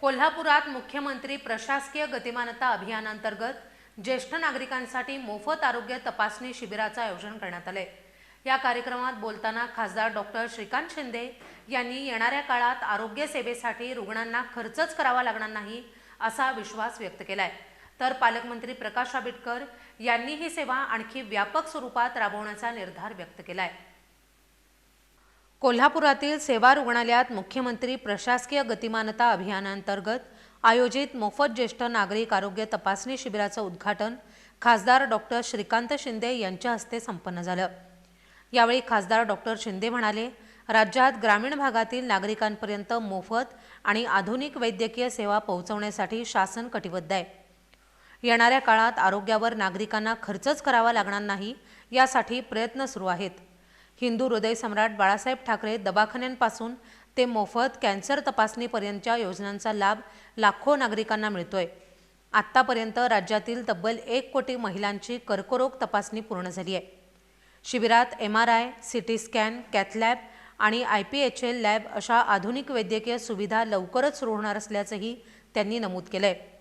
कोल्हापुरात मुख्यमंत्री प्रशासकीय गतिमानता अभियानांतर्गत ज्येष्ठ नागरिकांसाठी मोफत आरोग्य तपासणी शिबिराचं आयोजन करण्यात आलंय. या कार्यक्रमात बोलताना खासदार डॉक्टर श्रीकांत शिंदे यांनी येणाऱ्या काळात आरोग्य सेवेसाठी रुग्णांना खर्चच करावा लागणार नाही असा विश्वास व्यक्त केलाय. तर पालकमंत्री प्रकाश आंबेडकर यांनी ही सेवा आणखी व्यापक स्वरूपात राबवण्याचा निर्धार व्यक्त केलाय. कोल्हापुरातील सेवा रुग्णालयात मुख्यमंत्री प्रशासकीय गतिमानता अभियानांतर्गत आयोजित मोफत ज्येष्ठ नागरिक आरोग्य तपासणी शिबिराचं उद्घाटन खासदार डॉक्टर श्रीकांत शिंदे यांच्या हस्ते संपन्न झालं. यावेळी खासदार डॉक्टर शिंदे म्हणाले राज्यात ग्रामीण भागातील नागरिकांपर्यंत मोफत आणि आधुनिक वैद्यकीय सेवा पोहोचवण्यासाठी शासन कटिबद्ध आहे. येणाऱ्या काळात आरोग्यावर नागरिकांना खर्चच करावा लागणार नाही यासाठी प्रयत्न सुरू आहेत. हिंदू हृदय सम्राट बाळासाहेब ठाकरे दवाखान्यांपासून ते मोफत कॅन्सर तपासणीपर्यंतच्या योजनांचा लाभ लाखो नागरिकांना मिळतोय. आत्तापर्यंत राज्यातील तब्बल एक कोटी महिलांची कर्करोग तपासणी पूर्ण झाली आहे. शिबिरात M R I C T scan cath lab आणि I P H L lab अशा आधुनिक वैद्यकीय सुविधा लवकरच सुरू होणार असल्याचंही त्यांनी नमूद केलं आहे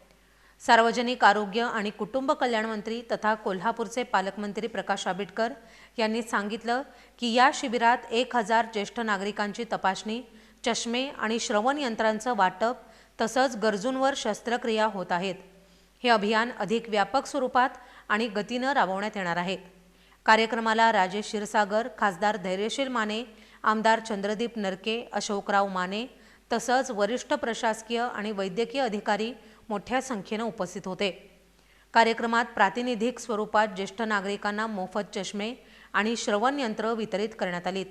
सार्वजनिक आरोग्य आणि कुटुंब कल्याण मंत्री तथा कोल्हापूरचे पालकमंत्री प्रकाश आंबेडकर यांनी सांगितलं की या शिबिरात एक हजार ज्येष्ठ नागरिकांची तपासणी चष्मे आणि श्रवण यंत्रांचं वाटप तसंच गरजूंवर शस्त्रक्रिया होत आहेत. हे अभियान अधिक व्यापक स्वरूपात आणि गतीनं राबवण्यात येणार आहे. कार्यक्रमाला राजेश क्षीरसागर खासदार धैर्यशील माने आमदार चंद्रदीप नरके अशोकराव माने तसंच वरिष्ठ प्रशासकीय आणि वैद्यकीय अधिकारी मोठ्या संख्येनं उपस्थित होते. कार्यक्रमात प्रातिनिधिक स्वरूपात ज्येष्ठ नागरिकांना मोफत चष्मे आणि श्रवण यंत्र वितरित करण्यात आलीत.